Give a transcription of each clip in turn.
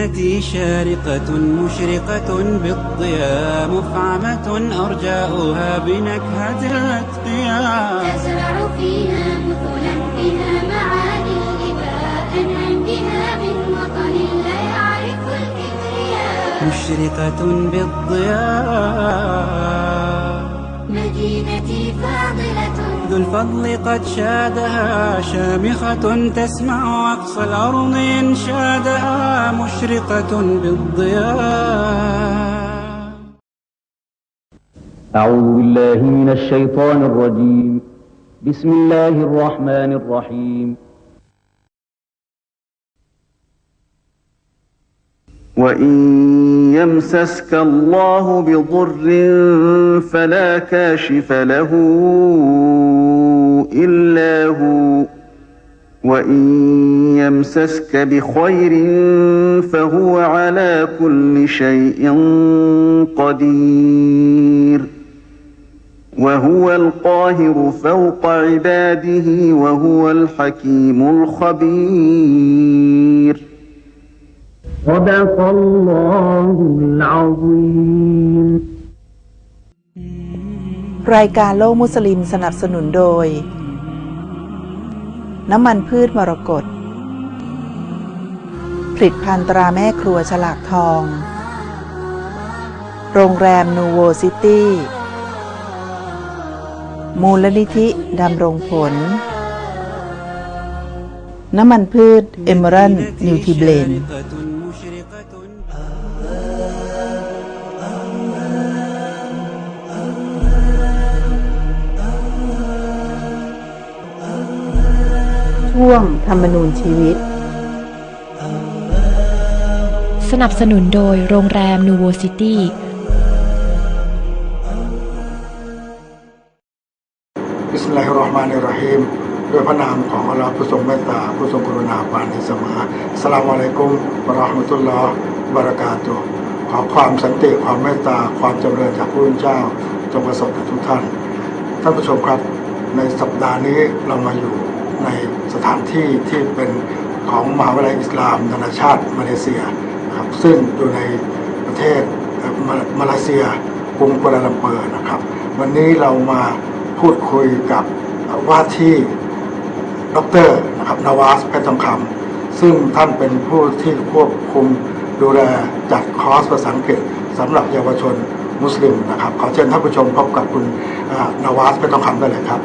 مدينتي شارقة مشرقة بالضياء مفعمة أرجاؤها بنكهة الأتقياء. تزرع فيها مثلا بها معاني الإباء أنعم بها من وطن لا يعرف الكبرياء. مشرقة بالضياء. فاضلة ذو الفضل قد شادها شامخة تسمع أقصى الأرض إنشادها مشرقة بالضياء. أعوذ بالله من الشيطان الرجيم. بسم الله الرحمن الرحيم. وإن يمسسك الله بضر فلا كاشف له إلا هو وإن يمسسك بخير فهو على كل شيء قدير وهو القاهر فوق عباده وهو الحكيم الخبير صدق الله العظيم รายการโลกมุสลิมสนับสนุนโดย น้ำมันพืชมรกตผลิตภัณฑ์ตราแม่ครัวฉลากทอง โรงแรมนูโวซิตี้ มูลนิธิดำรงผล น้ำมันพืชเอเมรัลนิวทรีเบลน ช่วงธรรมนูญชีวิต สนับสนุนโดยโรงแรมนูโวซิตี้บิสมิลลาฮิรเราะห์มานิรเราะฮีมด้วยพระนามของอัลลอฮ์ผู้ทรงเมตตาผู้ทรงกรุณาปราณีเสมออัสสลามุอะลัยกุมวะเราะห์มะตุลลอฮ์วะบะเราะกาตุฮ์ขอความสันติความเมตตาความจำเริญจากพระผู้เป็นเจ้าจงประสบกับทุกท่าน ท่านผู้ชมครับในสัปดาห์นี้เรามาอยู่ ในสถานที่ที่เป็นของมหาวิทยาลัยอิสลามนานาชาติมาเลเซียนะครับซึ่งอยู่ในประเทศมาเลเซียกรุงกัวลาลัมเปอร์นะครับ วันนี้เรามาพูดคุยกับว่าที่ดรนะครับนาวาสเพชรทองคำซึ่งท่านเป็นผู้ที่ควบคุมดูแลจัดคอร์สภาษาอังกฤษสำหรับเยาวชนมุสลิมนะครับ ขอเชิญท่านผู้ชมพบกับคุณนาวาสเพชรทองคำได้เลยครับ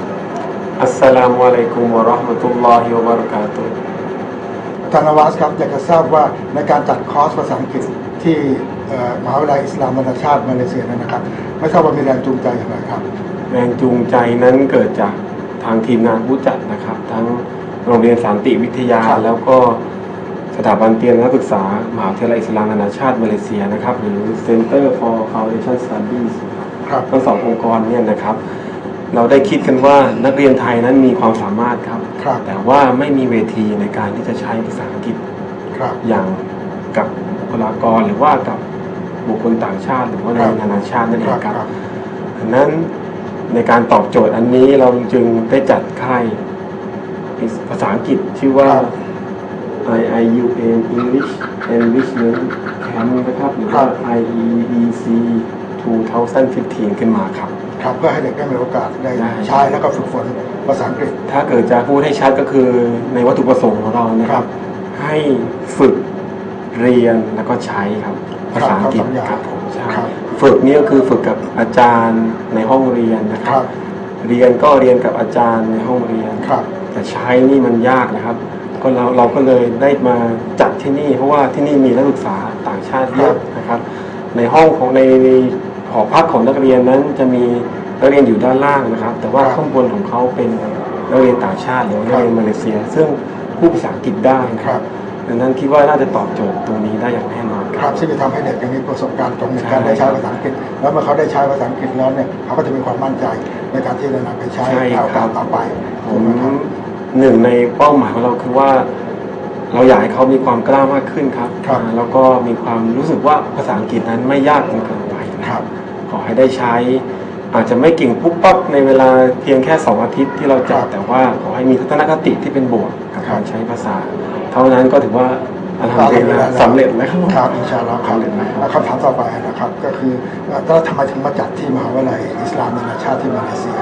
อัสสลามุอะลัยกุมวะเราะห์มะตุลลอฮิวะบะเราะกาตุฮ์ท่านนาวาสครับอยากจะทราบว่าในการจัดคอร์สภาษาอังกฤษที่เอ่อมหาวิทยาลัยอิสลามนานาชาติมาเลเซียนั้นนะครับ ไม่ทราบว่ามีแรงจูงใจอย่างไรครับ แรงจูงใจนั้นเกิดจากทางทีมงานผู้จัดนะครับ ทั้งโรงเรียนสันติวิทยาครับแล้วก็สถาบันเตรียมนักศึกษามหาวิทยาลัยอิสลามนานาชาติมาเลเซียนะครับ หรือ Center for Foundation Studies ครับครับทั้งสององค์กรเนี่ยนะครับ เราได้คิดกันว่านักเรียนไทยนั้นมีความสามารถครับ ครับแต่ว่าไม่มีเวทีในการที่จะใช้ภาษาอังกฤษครับ อย่างกับบุคลากรหรือว่ากับบุคคลต่างชาติ หรือว่าในครับนานาชาตินั่นเอครังบครับครับดังนั้นในการตอบโจทย์อันนี้เราจึงได้จัดค่ายภาษาอังกฤษชื่อว่าครับ IIUM English Enrichment Camp นะครับหรือว่า IEEC 2015 ขึ้นมาครับ ครับเพื่อให้เด็กได้มีโอกาสได้ได้ใช้แล้วก็ฝึกฝนภาษาอังกฤษ ถ้าเกิดจะพูดให้ชัดก็คือในวัตถุประสงค์ของเรานะคครัรับบให้ฝึกเรียนแล้วก็ใช้ครับภาษาอังกฤษครับครับผมใช่ครับฝึกนี่ก็คือฝึกกับอาจารย์ในห้องเรียนนะคครัรับบเรียนก็เรียนกับอาจารย์ในห้องเรียนครับแต่ใช้นี่มันยากนะครับ ก็เราเราก็เลยได้มาจัดที่นี่ เพราะว่าที่นี่มีนักศึกษาต่างชาติเยอะนะครับ ในห้องของในห อพักของนักเรียนนั้นจะมีนักเรียนอยู่ด้านล่างนะครับ แต่ว่าครับข้างบนของเขาเป็นนักเรียนต่างชาติหรือว่านักเรียนมาเลเซีย ซึ่งพูดภาษาอังกฤษได้นะคครัรับบดังนั้นคิดว่าน่าจะตอบโจทย์ตรงนี้ได้อย่างแน่นอนครับซึ่งจะทำให้เด็กมีประสบการณ์ตรงในใช่การได้ใช้ภาษาอังกฤษ แล้วเมื่อเขาได้ใช้ภาษาอังกฤษแล้วเนี่ยเขาก็จะมีความมั่นใจในการที่จะนำไปใช้ใช่ในคโอการัสบต่อไปผถูมกไหมครับหนึ่งในเป้าหมายของเราคือว่า เราอยากให้เขามีความกล้ามากขึ้นครับครับอ่าแล้วก็มีความรู้สึกว่าภาษาอังกฤษนั้นไม่ยากจนเกินไปนะครับข อให้ได้ใช้ อาจจะไม่เก่งปุ๊บปั๊บในเวลาเพียงแค่ 2 อาทิตย์ที่เราจัดแต่ว่าขอให้มีทัศนคติที่เป็นบวกกับการใช้ภาษา เท่านั้นก็ถือว่าอัลฮัมดุลิลละสำเร็จแล้วครับผมครับอินชาอัลลอฮ์ครับสำเร็จแล้วครับแล้วคำถามต่อไปนะครับ ก็คือเอ่อแล้วทำไมถึงมาจัดที่มหาวิทยาลัยอิสลามนานาชาติที่มาเลเซีย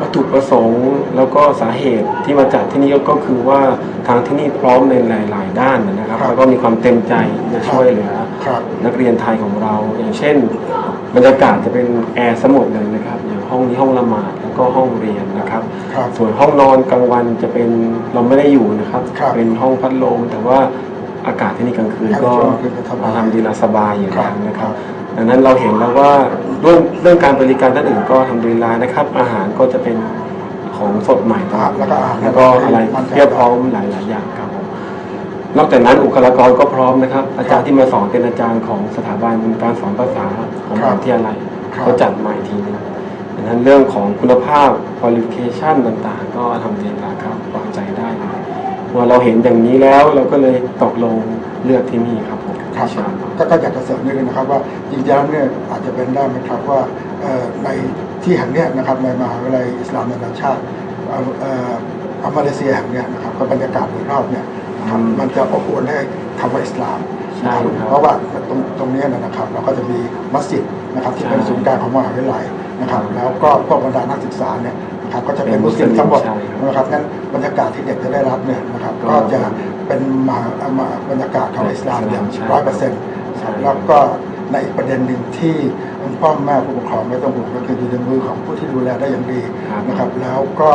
วัตถุประสงค์แล้วก็สาเหตุที่มาจัดที่นี่ก็คือว่าทางที่นี่พร้อมในหลาย ๆ ด้านนะครับครับแล้วก็มีความเต็มใจที่จะช่วยเหลือครับนักเรียนไทยของเรา อย่างเช่น บรรยากาศจะเป็นแอร์สมุดเลยนะครับอย่างห้องนี้ห้องละหมาดแล้วก็ห้องเรียนนะครับ ครับ ส่วนห้องนอนกลางวันจะเป็นเราไม่ได้อยู่นะครับ ครับเป็นห้องพัดลมแต่ว่าอากาศที่นี่กลางคืนก็ช่วงกลางคืนก็สบายทำดีลาสบายอยู่ครัแล้บวนะครับครับดังนั้นเราเห็นแล้วว่าเรื่องเรื่องการบริการด้านอื่นก็ทำดีลานะครับ อาหารก็จะเป็นของสดใหม่ตลอดแล้วก็อาหารแล้วก็อะไรมันจะ เพียบพร้อมหลายๆอย่างครับผม นอกจากนั้นบุคลากรก็พร้อมนะครับ อาจารย์ที่มาสอนเป็นอาจารย์ของสถาบันการสอนภาษาของมหาวิทยาลัยครับก็จัดมาอีกทีหนึงดังนั้นเรื่องของคุณภาพ qualification ต่างๆ ก็ทำดีแล้วครับวางใจได้เลยพอเราเห็นอย่างนี้แล้วเราก็เลยตกลงเลือกที่นี่ครับผมครับอินชาอัลลอฮ์ก็ก็อยากจะเสริมนิดนึงนะครับว่าจริงๆแล้วเนี่ยอาจจะเป็นได้ไหมครับว่าเอ่อในที่แห่งเนี้ยนะครับในมหาวิทยาลัยอิสลามนานาชาติเอ่อเอ่อของมาเลเซียแห่งเนี้ยนะครับก็บรรยากาศโดยรอบเนี่ย นะครับอืมมันจะอบอวลให้คำว่าอิสลามใช่ครับเพราะว่าตรงตรงเนี้ยนะครับ เราก็จะมีมัสยิดนะครับที่เป็นใช่ศูนย์กลางของมหาวิทยาลัยนะครับ แล้วก็พวกบรรดานักศึกษาเนี่ยนะครับก็จะเป็นเป็นมุสลิมทั้งหมดใช่ครับนะครับงั้นบรรยากาศที่เด็กจะได้รับเนี่ยนะครับก็ก็จะเป็นมหาเอ่อมหาบรรยากาศของอิสลามอย่างใช่ร้อยเปอร์เซ็นต์ใช่แล้วก็ในอีกประเด็นหนึ่งที่คุณพ่อแม่ผู้ปกครองไม่ต้องห่วงก็คืออยู่ในมือของผู้ที่ดูแลได้อย่างดีครับนะครับ แล้วก็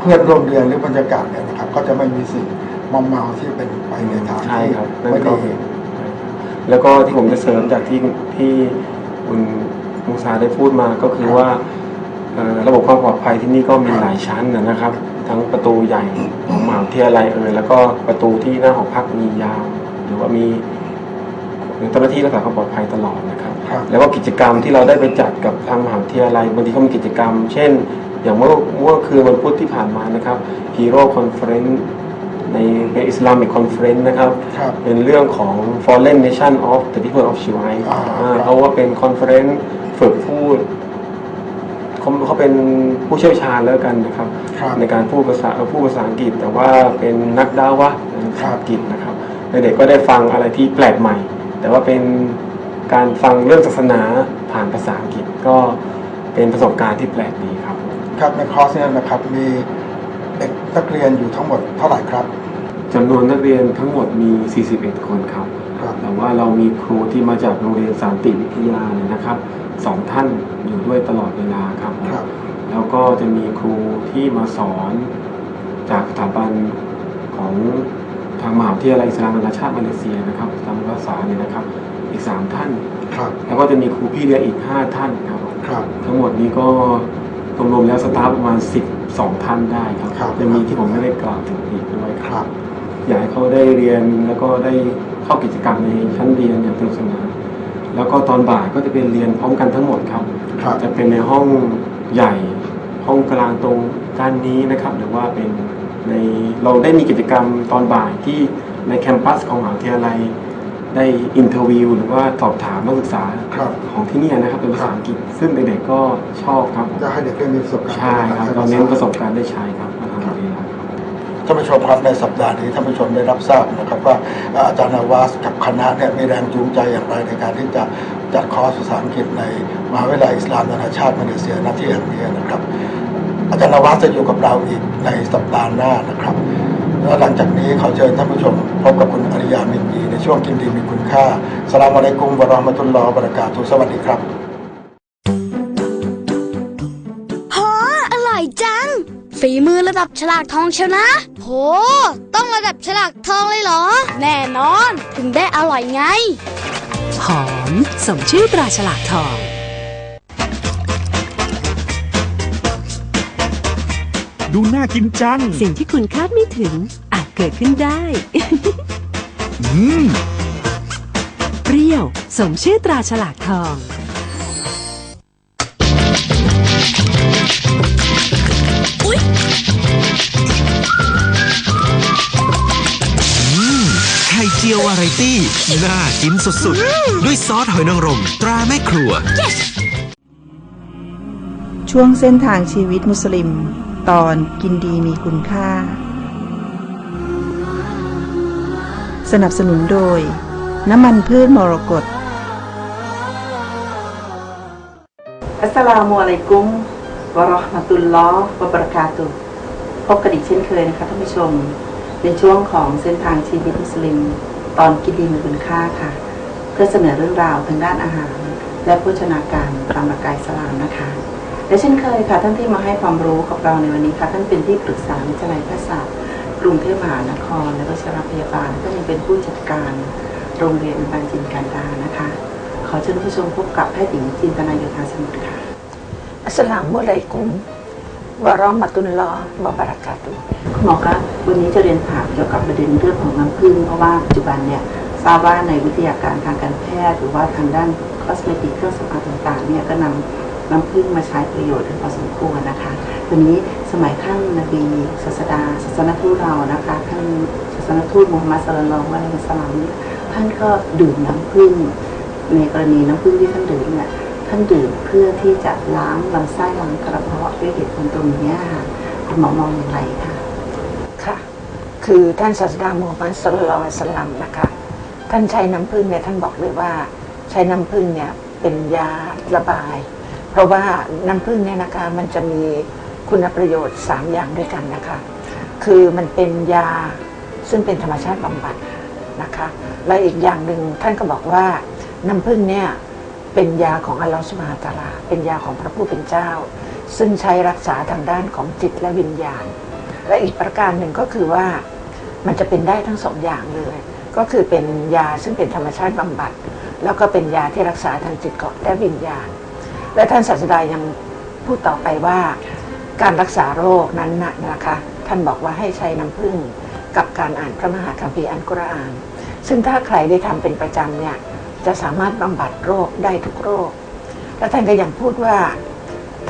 เพื่อนร่วมเรียนหรือบรรยากาศเนี่ยนะครับก็จะไม่มีสิ่ง มอมเมาที่เป็นไปในทางใช่ที่ครับนั่นไม่ก็ ดีแล้วก็ที่ผมจะเสริมจากที่ที่คุณมุสาได้พูดมาก็คือว่าเอ่อระบบความปลอดภัยที่นี่ก็มีหลายชั้นนะนะครับ ทั้งประตูใหญ่ของมหาวิทยาลัยเอ่ยแล้วก็ประตูที่หน้าหอพักมียาว หรือว่ามีเจ้าหน้าที่รักษาความปลอดภัยตลอดนะครับ ครับ แล้วก็กิจกรรมที่เราได้ไปจัดกับทางมหาวิทยาลัยบางทีเขามีกิจกรรม เช่น อย่างเมื่อเมื่อคืนวันพุธที่ผ่านมานะครับ Hero Conference ในเป็น Islamic Conference นะครับ ครับเป็นเรื่องของ Fallen Nation of the People of Shiwai อ่าอ่าครับ เขาว่าเป็นคอนเฟอเรนซ์ฝึกพูดเขาเขาเป็นผู้เชี่ยวชาญแล้วกันนะครับ ครับ ในการพูดภาษาเอ่อพูดภาษาอังกฤษ แต่ว่าเป็นนักดาวะห์ภาษาอังกฤษนะครับเด็กๆก็ได้ฟังอะไรที่แปลกใหม่ แต่ว่าเป็นการฟังเรื่องศาสนาผ่านภาษาอังกฤษก็เป็นประสบการณ์ที่แปลกดีครับ ครับในคอร์สเนี่ยนะครับมี เด็กนักเรียนอยู่ทั้งหมดเท่าไหร่ครับจำนวนนักเรียนทั้งหมดมี 41 คนครับครับแต่ว่าเรามีครูที่มาจากโรงเรียนสันติวิทยาเนี่ยนะครับสองท่านอยู่ด้วยตลอดเวลาครับครับแล้วก็จะมีครูที่มาสอนจากสถาบันของทางมหาวิทยาลัยอิสลามนานาชาติมาเลเซียนะครับทางภาษาเนี่ยนะครับ อีกสามท่านครับแล้วก็จะมีครูพี่เลี้ยงอีกห้าท่านครับ ครับ ทั้งหมดนี้ก็รวมๆแล้วสตาฟประมาณ 12ท่านได้ครับครับจะมีที่ผมไม่ได้กล่าวถึงอีกด้วยคครับรับ อยากให้เขาได้เรียนแล้วก็ได้เข้ากิจกรรมในชั้นเรียนอย่างสนุกสนานแล้วก็ตอนบ่ายก็จะเป็นเรียนพร้อมกันทั้งหมดครับ ครับ จะเป็นในห้องใหญ่ ห้องกลางตรงด้านนี้นะครับ หรือว่าเป็นในเราได้มีกิจกรรมตอนบ่ายที่ในแคมปัสของมหาวิทยาลัย ได้อินเทอร์วิวหรือว่าสอบถามนักศึกษาครับของที่เนี่ยนะครับเป็นภาษาอังกฤษซึ่งเด็กๆก็ชอบครับผมจะให้เด็กได้มีประสบการณ์ใช่ครับใช้เราภษเน้นประสบการณ์ได้ใช้ครับอัลฮัมดุลิลลาฮ์ครับท่านผู้ชมครับในสัปดาห์นี้ท่านผู้ชมได้รับทราบนะครับว่าอาจารย์นาวาสกับคณะเนี่ยมีแรงจูงใจอย่างไรในการที่จะจัดคอร์สภาษาอังกฤษในมหาวิทยาลัยอิสลามนานาชาติมาเลเซียณที่แห่งนี้นะครับ อาจารย์นาวาสจะอยู่กับเราอีกในสัปดาห์หน้านะครับ แล้วหลังจากนี้ขอเชิญท่านผู้ชมพบกับคุณอริยามินดีในช่วงกินดีมีคุณค่าสลามอะลัยกุมวะรามะตุลลอฮ์บะเราะกาตุสวัสดีครับโหอร่อยจัง ฝีมือระดับฉลากทองเชียวนะ โห ต้องระดับฉลากทองเลยเหรอ แน่นอน ถึงได้อร่อยไง หอมสมชื่อตราฉลากทอง ดูน่ากินจัง สิ่งที่คุณคาดไม่ถึงอาจเกิดขึ้นได้ อืม เปรี้ยว สมชื่อตราฉลากทอง ไข่เจียววาไรตี้ น่ากินสุดๆ ด้วยซอสหอยนางรม ตราแม่ครัว ช่วงเส้นทางชีวิตมุสลิม ตอนกินดีมีคุณค่า สนับสนุนโดย น้ำมันพืชมรกตอัสลามุอะลัยกุมวะราะห์มะตุลลอฮ์วะบะเราะกาตุพบกันอีกเช่นเคยนะคะท่านผู้ชม ในช่วงของเส้นทางชีวิตมุสลิม ตอนกินดีมีคุณค่าค่ะ เพื่อเสนอเรื่องราวทางด้านอาหาร และโภชนาการตามหลักการอิสลามนะคะ และเช่นเคยค่ะท่านที่มาให้ความรู้กับเราในวันนี้ค่ะท่านเป็นที่ปรึกษาวิทยาลัยแพทยศาสตร์กรุงเทพมหานคร และก็ชรพยาบาลและก็ยังเป็นผู้จัดการโรงเรียนบางจินการดานะคะ ขอเชิญท่านผู้ชมพบกับแพทย์หญิงจินตนาโยธาสมุทรค่ะอัสสลามุอะลัยกุมวะเราะห์มะตุลลอฮ์วะบะเราะกาตุฮ์คุณหมอคะวันนี้จะเรียนถามเกี่ยวกับประเด็นเรื่องของน้ำผึ้งเพราะว่าปัจจุบันเนี่ยทราบว่าในวิทยาการทางการแพทย์ หรือว่าทางด้านคอสเมติกเครื่องสำอางต่างๆเนี่ยก็นำ น้ำผึ้งมาใช้ประโยชน์พอสมควรนะคะวันนี้สมัยท่านนบีศาสดาศาสนทูตเรานะคะท่านศาสนทูตมูฮัมมัดสุลลัลลอฮุอะลัยฮิวะซัลลัมเนี่ยท่านก็ดื่มน้ำผึ้งในกรณีน้ำผึ้งที่ท่านดื่มเนี่ยท่านดื่มเพื่อที่จะล้างลำไส้ล้างกระเพาะด้วยเหตุผลตรงนี้ค่ะคุณหมอมองอย่างไรคะค่ะ คือท่านศาสดามูฮัมมัดสุลลัลลอฮุอะลัยฮิวะสลลัมนะคะท่านใช้น้ำผึ้งเนี่ยท่านบอกเลยว่าใช้น้ำผึ้งเนี่ยเป็นยาระบาย ราะว่าน้ำผึ้งเนี่ยนะคะมันจะมีคุณประโยชน์ 3 อย่างด้วยกันนะคะ คือมันเป็นยาซึ่งเป็นธรรมชาติบำบัดนะคะ และอีกอย่างหนึ่งท่านก็บอกว่าน้ำผึ้งเนี่ยเป็นยาของอัลลอฮฺสุบฮาตาลา เป็นยาของพระผู้เป็นเจ้า ซึ่งใช้รักษาทางด้านของจิตและวิญญาณ และอีกประการหนึ่งก็คือว่ามันจะเป็นได้ทั้งสองอย่างเลย ก็คือเป็นยาซึ่งเป็นธรรมชาติบำบัด แล้วก็เป็นยาที่รักษาทางจิตและวิญญาณ และท่านศาสดายังพูดต่อไปว่าการรักษาโรคนั้นนะนะคะ ท่านบอกว่าให้ใช้น้ำผึ้งกับการอ่านพระมหาคัมภีร์อันกุรอาน ซึ่งถ้าใครได้ทำเป็นประจำเนี่ยจะสามารถบำบัดโรคได้ทุกโรค และท่านก็ยังพูดว่า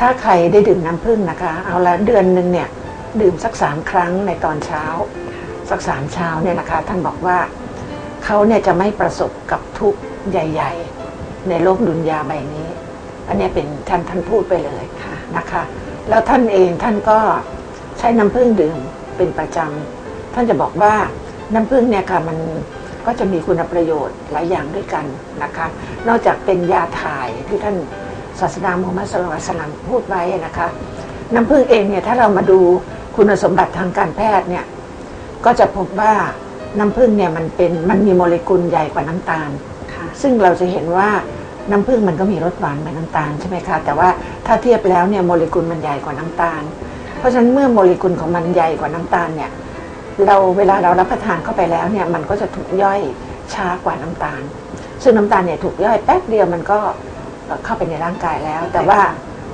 ถ้าใครได้ดื่มน้ำผึ้งนะคะ เอาละเดือนหนึ่งเนี่ยดื่มสักสามครั้งในตอนเช้า สักสามเช้าเนี่ยนะคะ ท่านบอกว่าเขาเนี่ยจะไม่ประสบกับทุกข์ใหญ่ ๆ ในโลกดุนยาใบนี้ อันนี้เป็นท่านท่านพูดไปเลยค่ะนะคะ แล้วท่านเองท่านก็ใช้น้ำผึ้งดื่มเป็นประจำท่านจะบอกว่าน้ำผึ้งเนี่ยค่ะมันก็จะมีคุณประโยชน์หลายอย่างด้วยกันนะคะ นอกจากเป็นยาถ่ายที่ท่านศาสดามูฮัมมัดสุลลัลลอฮุอะลัยฮิวะสัลลัมพูดไว้นะคะ น้ำผึ้งเองเนี่ยถ้าเรามาดูคุณสมบัติทางการแพทย์เนี่ยก็จะพบว่าน้ำผึ้งเนี่ยมันเป็นมันมีโมเลกุลใหญ่กว่าน้ำตาล ซึ่งเราจะเห็นว่า น้ำผึ้งมันก็มีรสหวานเหมือนน้ำตาลใช่ไหมคะ แต่ว่าถ้าเทียบแล้วเนี่ยโมเลกุลมันใหญ่กว่าน้ำตาล เพราะฉะนั้นเมื่อโมเลกุลของมันใหญ่กว่าน้ำตาลเนี่ยเราเวลาเรารับประทานเข้าไปแล้วเนี่ยมันก็จะถูกย่อยช้ากว่าน้ำตาล ซึ่งน้ำตาลเนี่ยถูกย่อยแป๊บเดียวมันก็เข้าไปในร่างกายแล้ว แต่ว่า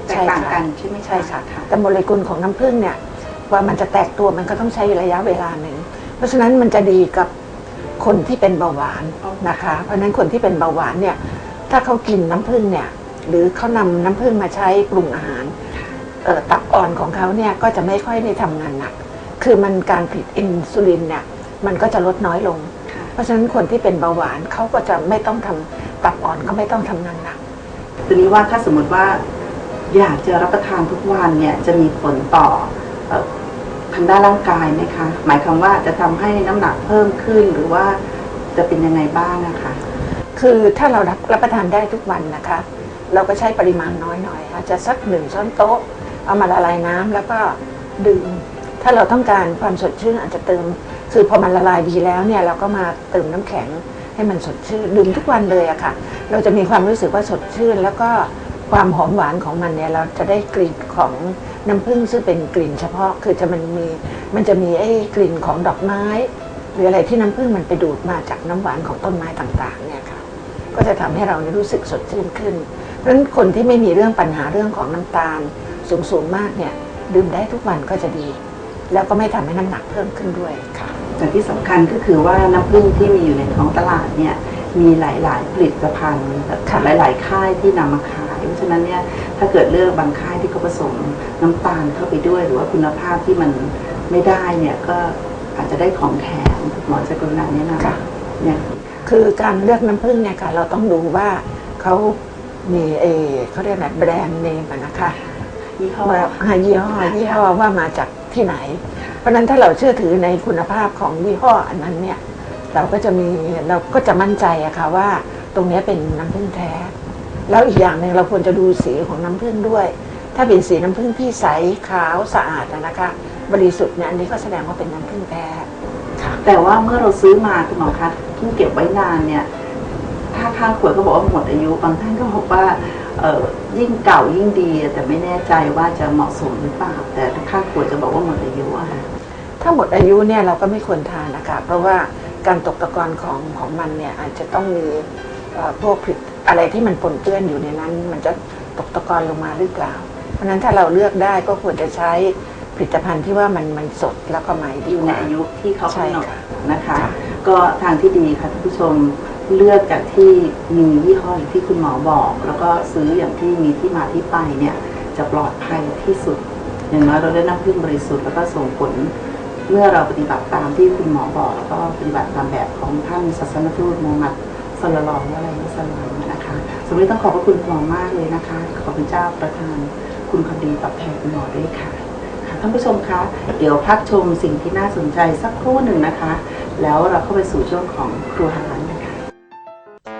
แตกต่างกันใช่ไหมใช่ค่ะแต่โมเลกุลของน้ำผึ้งเนี่ยว่ามันจะแตกตัวมันก็ต้องใช้ระยะเวลาหนึ่ง เพราะฉะนั้นมันจะดีกับคนที่เป็นเบาหวานนะคะ เพราะฉะนั้นคนที่เป็นเบาหวานเนี่ย ถ้าเขากินน้ำผึ้งเนี่ย หรือเขานำน้ำผึ้งมาใช้ปรุงอาหารตับอ่อนของเขาเนี่ยก็จะไม่ค่อยได้ทำงานหนัก คือมันการผลิตอินซูลินเนี่ยมันก็จะลดน้อยลง เพราะฉะนั้นคนที่เป็นเบาหวานเขาก็จะไม่ต้องทำตับอ่อนก็ไม่ต้องทำงานหนักทีนี้ว่าถ้าสมมติว่าอยากจะรับประทานทุกวันเนี่ยจะมีผลต่อเอ่อทางด้านร่างกายไหมคะ หมายความว่าจะทำให้น้ำหนักเพิ่มขึ้นหรือว่าจะเป็นยังไงบ้างนะคะ คือถ้าเรารับรับประทานได้ทุกวันนะคะ เราก็ใช้ปริมาณน้อยหน่อยอาจจะสักหนึ่งช้อนโต๊ะ เอามาละลายน้ำแล้วก็ดื่มถ้าเราต้องการความสดชื่นอาจจะเติม คือพอมันละลายดีแล้วเนี่ยเราก็มาเติมน้ำแข็งให้มันสดชื่นดื่มทุกวันเลยอะค่ะ เราจะมีความรู้สึกว่าสดชื่น แล้วก็ความหอมหวานของมันเนี่ยเราจะได้กลิ่นของน้ำผึ้งซึ่งเป็นกลิ่นเฉพาะคือจะมันมีมันจะมีไอ้กลิ่นของดอกไม้ หรืออะไรที่น้ำผึ้งมันไปดูดมาจากน้ำหวานของต้นไม้ต่างๆเนี่ยค่ะ ก็จะทำให้เราเนี่ยรู้สึกสดชื่นขึ้น เพราะฉะนั้นคนที่ไม่มีเรื่องปัญหาเรื่องของน้ำตาลสูงสูงๆมากเนี่ยดื่มได้ทุกวันก็จะดี แล้วก็ไม่ทำให้น้ำหนักเพิ่มขึ้นด้วยค่ะแต่ที่สำคัญก็คือว่าน้ำผึ้งที่มีอยู่ในท้องตลาดเนี่ยมีหลาย ๆ ผลิตภัณฑ์หลาย ๆ ค่ายที่นำมาขาย เพราะฉะนั้นเนี่ยถ้าเกิดเลือกบางค่ายที่เขาผสมน้ำตาลเข้าไปด้วย หรือว่าคุณภาพที่มันไม่ได้เนี่ยก็อาจจะได้ของแถมหมอจะกรุณาแนะนำเนี่ย คือการเลือกน้ำผึ้งเนี่ยค่ะ เราต้องดูว่าเขามีเออเขาเรียกอะไรแบรนด์เนมอะนะคะยี่ห้อแบบหายี่ห้อยี่ห้อว่ามาจากที่ไหน เพราะฉะนั้นถ้าเราเชื่อถือในคุณภาพของยี่ห้ออันนั้นเนี่ย เราก็จะมีเราก็จะมั่นใจอะค่ะว่าตรงเนี้ยเป็นน้ำผึ้งแท้ แล้วอีกอย่างหนึ่งเราควรจะดูสีของน้ำผึ้งด้วย ถ้าเป็นสีน้ำผึ้งที่ใสขาวสะอาดอะนะคะ บริสุทธิ์เนี่ยอันนี้ก็แสดงว่าเป็นน้ำผึ้งแท้แต่ว่าเมื่อเราซื้อมาคุณหมอคะ เพิ่งเก็บไว้นานเนี่ย ถ้าข้างขวดก็บอกว่าหมดอายุ บางท่านก็บอกว่าเออยิ่งเก่ายิ่งดี แต่ไม่แน่ใจว่าจะเหมาะสมหรือเปล่า แต่ถ้าข้างขวดจะบอกว่าหมดอายุอะค่ะถ้าหมดอายุเนี่ยเราก็ไม่ควรทานนะคะเพราะว่าการตกตะกอนของของมันเนี่ยอาจจะต้องมีพวกผลิตอะไรที่มันปนเปื้อนอยู่ในนั้น มันจะตกตะกอนลงมาหรือเปล่า เพราะนั้นถ้าเราเลือกได้ก็ควรจะใช้ ผลิตภัณฑ์ที่ว่ามันมันสดแล้วก็ใหม่ดีอยู่กในว่า อายุที่เขาใช่กำหนดค่ะนะคะก็ทางที่ดีค่ะท่านผู้ชมเลือกจากที่มียี่ห้ออย่างที่คุณหมอบอก แล้วก็ซื้ออย่างที่มีที่มาที่ไปเนี่ยจะปลอดภัยที่สุด อย่างน้อยเราได้น้ำพึ่งบริสุทธิ์แล้วก็ส่งผล เมื่อเราปฏิบัติตามที่คุณหมอบอก แล้วก็ปฏิบัติตามแบบของท่านศาสนทูตมูฮัมหมัดสลลัลลอฮุอะลัยฮิวะสัลลัมนะคะสำหรับนี้ต้องขอบพระคุณคุณหมอมากเลยนะคะ ขอบคุณเจ้าประทาน คุณคำดีตอบแทนคุณหมอด้วยค่ะค่ะ ท่านผู้ชมคะ เดี๋ยวพักชมสิ่งที่น่าสนใจสักครู่หนึ่งนะคะ แล้วเราเข้าไปสู่ช่วงของครัวหาร้านกันค่ะ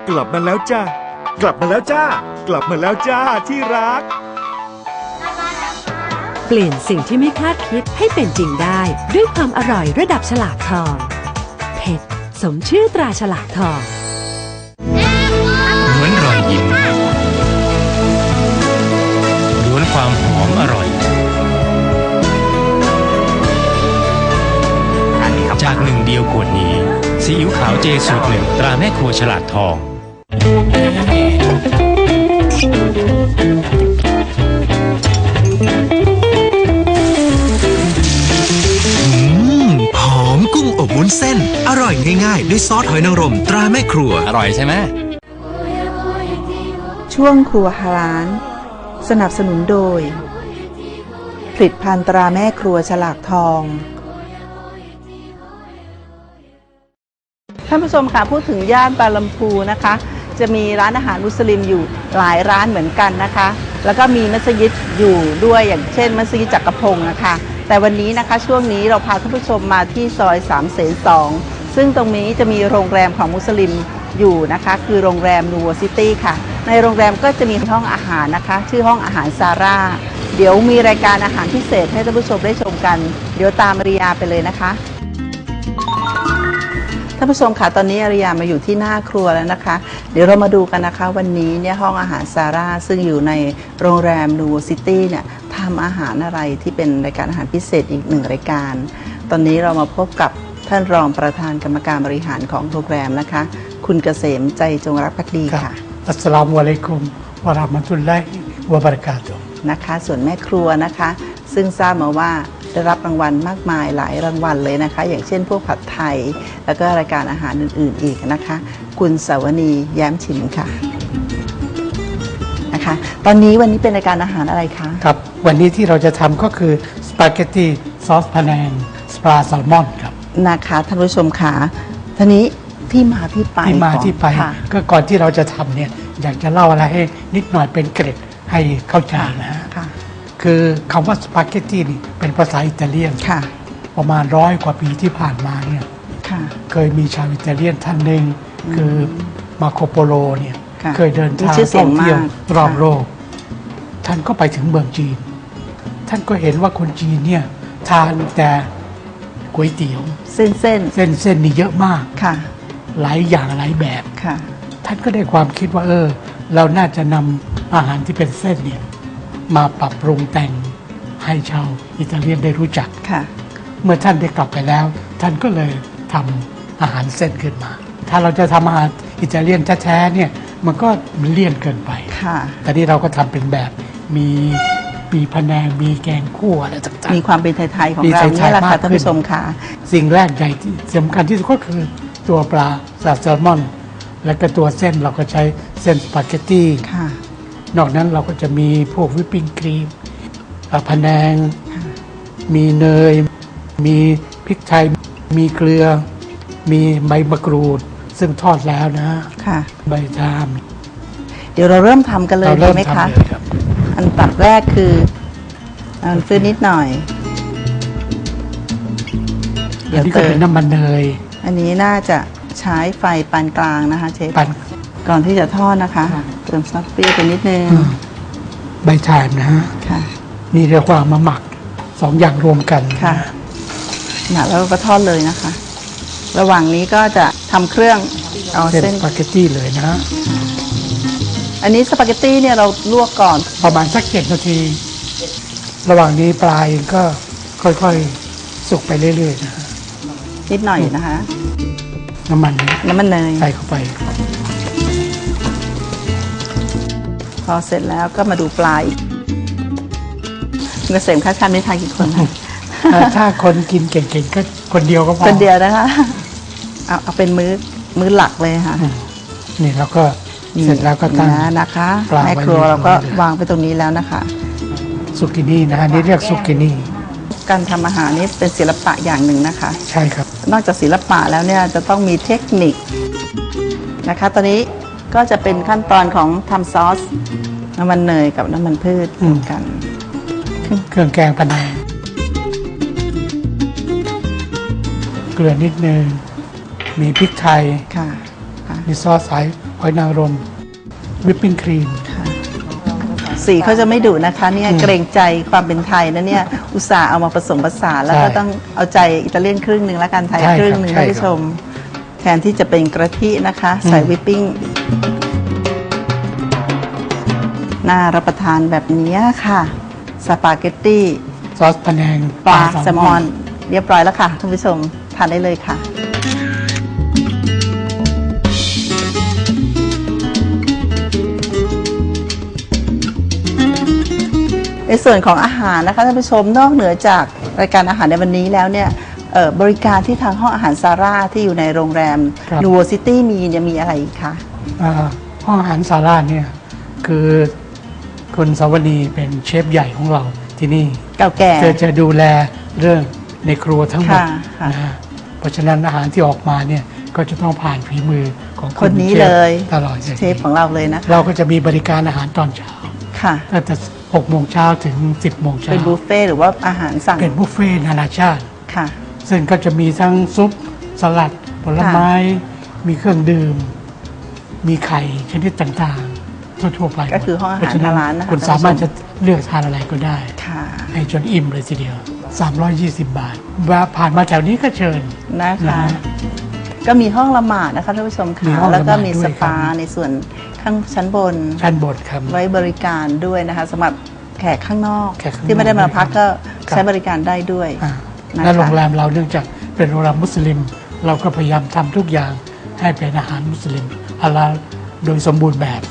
กลับมาแล้วจ้ากลับมาแล้วจ้ากลับมาแล้วจ้าที่รัก เปลี่ยนสิ่งที่ไม่คาดคิดให้เป็นจริงได้ ด้วยความอร่อยระดับฉลากทองเผ็ดสมชื่อตราฉลากทอง ซีอิ๊วขาวเจสูตรหนึ่งตราแม่ครัวฉลาดทองอืมหอมกุ้งอบวุ้นเส้น อร่อยง่ายๆ ด้วยซอสหอยนางรมตราแม่ครัว อร่อยใช่ไหม ช่วงครัวฮาลาน สนับสนุนโดย ผลิตภัณฑ์ตราแม่ครัวฉลากทอง ท่านผู้ชมค่ะพูดถึงย่านบาลัมพูนะคะ จะมีร้านอาหารมุสลิมอยู่หลายร้านเหมือนกันนะคะ แล้วก็มีมัสยิดอยู่ด้วยอย่างเช่น มัสยิดจักรพงศ์นะคะ แต่วันนี้นะคะช่วงนี้เราพาท่านผู้ชมมาที่ซอย3ามเสนสองซึ่งตรงนี้จะมีโรงแรมของมุสลิมอยู่นะคะ คือโรงแรมนูวซิตี้ค่ะ ในโรงแรมก็จะมีห้องอาหารนะคะ ชื่อห้องอาหารซาร่าเดี๋ยวมีรายการอาหารพิเศษให้ท่านผู้ชมได้ชมกัน เดี๋ยวตามมาริยาไปเลยนะคะ ท่านผู้ชมค่ะตอนนี้อาริยามาอยู่ที่หน้าครัวแล้วนะคะ เดี๋ยวเรามาดูกันนะคะวันนี้เนี่ยห้องอาหารซาร่าซึ่งอยู่ในโรงแรมนูซิตี้เนี่ยทำอาหารอะไรที่เป็นรายการอาหารพิเศษอีกหนึ่งรายการ ตอนนี้เรามาพบกับท่านรองประธานกรรมการบริหารของโรงแรมนะคะ คุณเกษมใจจงรักภักดีค่ะ อัสสลามุอะลัยกุมวะเราะห์มะตุลลอฮิวะบะเราะกาตุฮ์นะคะ ส่วนแม่ครัวนะคะ ซึ่งทราบมาว่า ได้รับรางวัลมากมายหลายรางวัลเลยนะคะ อย่างเช่น พวกผัดไทย แล้วก็รายการอาหารอื่น ๆ อีกนะคะ คุณสาวนีแย้มฉิมค่ะนะคะ ตอนนี้วันนี้เป็นรายการอาหารอะไรคะครับวันนี้ที่เราจะทำก็คือสปาเกตตีซอสพะแนงสปาแซลมอนครับนะคะท่านผู้ชมค่ะทีนี้ที่มาที่ไปที่มาของที่ไป ค่ะ ก็ก่อนที่เราจะทำเนี่ยอยากจะเล่าอะไรให้นิดหน่อยเป็นเกร็ดให้เข้าใจนะฮะ ค่ะ คือคำว่าสปาเกตตีนี่เป็นภาษาอิตาเลียน ค่ะ ประมาณร้อยกว่าปีที่ผ่านมาเนี่ยค่ะ เคยมีชาวอิตาเลียนท่านหนึ่งคือมาโคโปโลเนี่ยค่ะเคยเดินทางมีชื่อเสีท่ยองงเที่ยวมาก รอบค่ะโลก ท่านก็ไปถึงเมืองจีน ท่านก็เห็นว่าคนจีนเนี่ยทานแต่ก๋วยเตี๋ยว เส้นเส้นเส้นเส้นนี่เยอะมากค่ะ หลายอย่างหลายแบบ ค่ะ ท่านก็ได้ความคิดว่าเออ เราน่าจะนำอาหารที่เป็นเส้นเนี่ย มาปรับปรุงแต่งให้ชาวอิตาเลียนได้รู้จัก ค่ะ เมื่อท่านได้กลับไปแล้ว ท่านก็เลยทำอาหารเส้นขึ้นมา ถ้าเราจะทำอาหารอิตาเลียนแท้ๆเนี่ยมันก็เลี่ยนเกินไป ค่ะ แต่นี่เราก็ทำเป็นแบบมีมีพะแนงมีแกงคั่วอะไรต่างๆ มีความเป็นไทยๆของมีเราไทเนี่ยยแหละๆมาค่ะกท่านขึ้นผู้ชมค่ะ สิ่งแรกใหญ่ที่สำคัญที่สุดก็คือตัวปลาแซลมอน และก็ตัวเส้นเราก็ใช้เส้นสปาเกตตี้ค่ะ นอกนั้นเราก็จะมีพวกวิปปิ้งครีมอ่าพะแนง มีเนย มีพริกไทย มีเกลือ มีใบมะกรูด ซึ่งทอดแล้วนะค่ะ ใบชาม เดี๋ยวเราเริ่มทำกันเลยเราดีเริ่มไหมคะ ทำเลยครับ อันดับแรกคือน้ำมันพืชนิดหน่อยเดี๋อัยนวนี้ก็เติเป็นมน้ำมันเนยอันนี้น่าจะใช้ไฟปานกลางนะคะเชฟ ปาน ก่อนที่จะทอดนะคะ เติมซอสเปรี้ยวไปนิดนึงอืมใบชามนะฮะค่ะ นี่เรียกว่ามาหมักสองอย่างรวมกันค่ะนะแล้วก็ทอดเลยนะคะ ระหว่างนี้ก็จะทำเครื่องเอาเส้นเส้นสปาเกตตี้เลยนะฮะอันนี้สปาเกตตี้เนี่ยเราลวกก่อนประมาณสักเจ็ดนาที ระหว่างนี้ปลาเองก็ค่อยๆสุกไปเรื่อยๆนะฮะนิดหน่อยนะคะ น้ำมันน้ำมันเนยใส่เข้าไป พอเสร็จแล้วก็มาดูปลาอีกคุณเกษมค่าชามนี้ทานกี่คนคะเอ่อถ้าคนกินเก่งๆก็คนเดียวก็พอคนเดียวนะคะ เอาเอาเป็นมื้อมื้อหลักเลยค่ะนี่เราก็เสร็จแล้วก็ตั้ง นะนะคะปลาไว้แม่ครัวเราก็ตรงนี้เลยวางไปตรงนี้แล้วนะคะ สุกินี่นะฮะนี่เรียกสุกินี่การทำอาหารนี่เป็นศิลปะอย่างหนึ่งนะคะ ใช่ครับ นอกจากศิลปะแล้วเนี่ยจะต้องมีเทคนิคนะคะ ตอนนี้ ก็จะเป็นขั้นตอนของทำซอส น้ำมันเนยกับน้ำมันพืชรวมกัน เครื่องแกงพะแนงเกลือนิดนึงมีพริกไทย ค่ะมีซอสสายหอยนางรมวิปปิ้งครีม สีเขาจะไม่ดุนะคะเนี่ยอืมเกรงใจความเป็นไทยนะเนี่ยอุตส่าห์เอามาผสมผสานแล้วก็ใช่ต้องเอาใจอิตาเลียนครึ่งหนึ่งแล้วกันไทยใช่ครับครึ่งหนึ่งใช่ท่านผู้ครับ ชม แทนที่จะเป็นกะทินะคะ ใส่อืมวิปปิ้ง น่ารับประทานแบบนี้ค่ะ สปาเกตตี้ซอสพะแนงปลาแซลมอน เรียบร้อยแล้วค่ะท่านผู้ชมทานได้เลยค่ะในส่วนของอาหารนะคะท่านผู้ชมนอกเหนือจากรายการอาหารในวันนี้แล้วเนี่ยเอ่อบริการที่ทางห้องอาหารซาร่าที่อยู่ในโรงแรมครับนูโวซิตี้มีเนี่ยมีอะไรอีกคะอ่าห้องอาหารซาร่าเนี่ยคือ คุณสาวนีเป็นเชฟใหญ่ของเราที่นี่เก่าแก่จะจะดูแลเรื่องในครัวทั้งหมดค่ะค่ะนะฮะเพราะฉะนั้นอาหารที่ออกมาเนี่ยก็จะต้องผ่านฝีมือของคนนี้ชฟเลย ตลอดเชฟของเราเลยนะคะเราก็จะมีบริการอาหารตอนเช้าค่ะ ตั้งแต่6โมงเช้าถึง 10โมงเช้าเป็นบุฟเฟ่ต์หรือว่าอาหารสั่งเป็นบุฟเฟ่ต์นานาชาติ ค่ะ ซึ่งก็จะมีทั้งซุป สลัด ผลไม้ มีเครื่องดื่ม มีไข่ชนิดต่างๆ ทั่วๆไปก็คือห้องอาหารเพะฉะทางร้านนะคะคุณท่านผู้ชมสามารถจะเลือกทานอะไรก็ได้ค่ะให้จนอิ่มเลยทีเดียว 320 บาทว่าผ่านมาแถวนี้ก็เชิญนะคะฮก็มีห้องละหมาดนะคะท่านผู้ชมมีค่ะห้องแล้วก็ละหมาดมีด้วยสครัปาบในส่วนข้างชั้นบน ชั้นบนครับไว้บริการด้วยนะคะสำหรับแขกข้างนอกแขกข้างนอกที่ไม่ได้มาพักก็ครับใช้บริการได้ด้วยอ่านะคะและโรงแรมเราเนื่องจากเป็นโรงแรมมุสลิม เราก็พยายามทำทุกอย่างให้เป็นอาหารมุสลิมอาลาโดยสมบูรณ์แบบ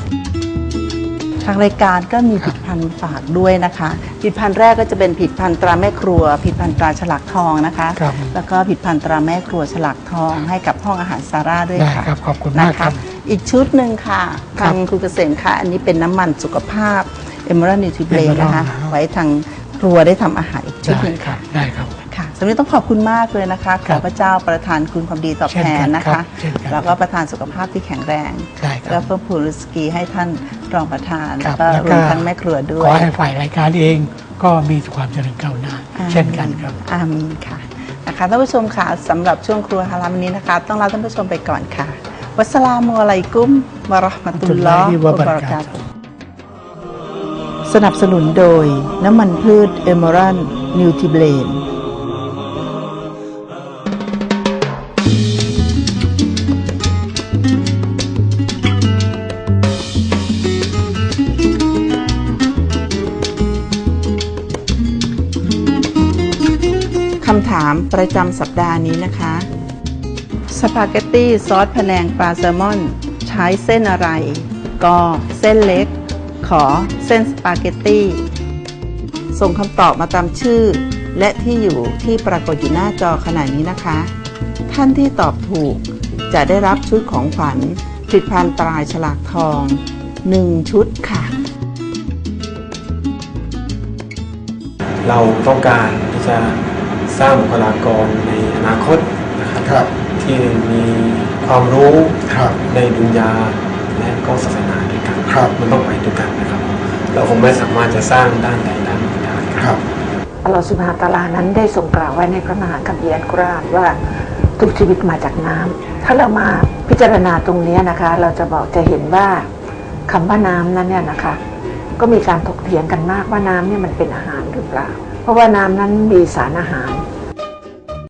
ทางรายการก็มีผลิตภัณฑ์ฝากด้วยนะคะผลิตภัณฑ์แรกก็จะเป็นผลิตภัณฑ์ตราแม่ครัวผลิตภัณฑ์ตราฉลากทองนะคะ ครับ แล้วก็ผลิตภัณฑ์ตราแม่ครัวฉลากทองให้กับห้องอาหารซาร่าด้วยได้ค่ะครับขอบคุณมากนะครัคะบอีกชุดหนึ่งค่ะครัทาบงครูเกษมค่ะ อันนี้เป็นน้ำมันสุขภาพเอม r รัลนิวทริเบล Emerald นะคะ นะครับ ไว้ทางครัวได้ทำอาหารอีกชุดได้หนึ่งครัค่ะบได้ครับ ค่ะสำหรับต้องขอบคุณมากเลยนะคะขครัอบพระเจ้าประทานคุณความดีตอบเช่นแทกันนนะครัคะบเช่นกันแล้วก็ประทานสุขภาพที่แข็งแรงได้ครับแล้วเพิ่มพูนริสกีให้ท่านรองประธานครัแล้วบก็รวมทั้งแม่ครัวด้วขยอให้ฝ่ายรายการเองก็มีความเจริญก้าวหน้าอาเช่นกันครับ อามีนค่ะนะคะท่านผู้ชมค่ะสำหรับช่วงครัวฮารามวันนี้นะคะ ต้องลาท่านผู้ชมไปก่อนค่ะ วัสสลามุอะลัยกุมวะเราะห์มะตุลลอฮ์วะบะเราะกาตุฮ์สนับสนุนโดยน้ำมันพืชเอมอรันนิวทริเบลน คำถามประจำสัปดาห์นี้นะคะ สปาเกตตี้ซอสพะแนงปลาแซลมอน ใช้เส้นอะไร ก็เส้นเล็ก ขอเส้นสปาเกตตี้ ส่งคำตอบมาตามชื่อ และที่อยู่ที่ปรากฏอยู่หน้าจอขณะนี้นะคะ ท่านที่ตอบถูกจะได้รับชุดของขวัญผลิตภัณฑ์ตรายฉลากทอง 1 ชุดค่ะ เราต้องการที่จะ สร้างบุคลากรในอนาคตนะครับที่มีความรู้ในดุนยาและก็ศาสนาด้วยกันมันต้องไปด้วยกันนะครับ เราคงไม่สามารถจะสร้างด้านใดด้านหนึ่งได้ครับอัลลอฮฺสุบฮานะฮูวะตะอาลานั้นได้ทรงกล่าวไว้ในพระมหาคัมภีร์อัลกุรอานว่าทุกชีวิตมาจากน้ำถ้าเรามาพิจารณาตรงเนี้ยนะคะ เราจะบอกจะเห็นว่าคำว่าน้ำนั้นเนี่ยนะคะ ก็มีการถกเถียงกันมากว่าน้ำเนี่ยมันเป็นอาหารหรือเปล่า เพราะว่าน้ำนั้นมีสารอาหาร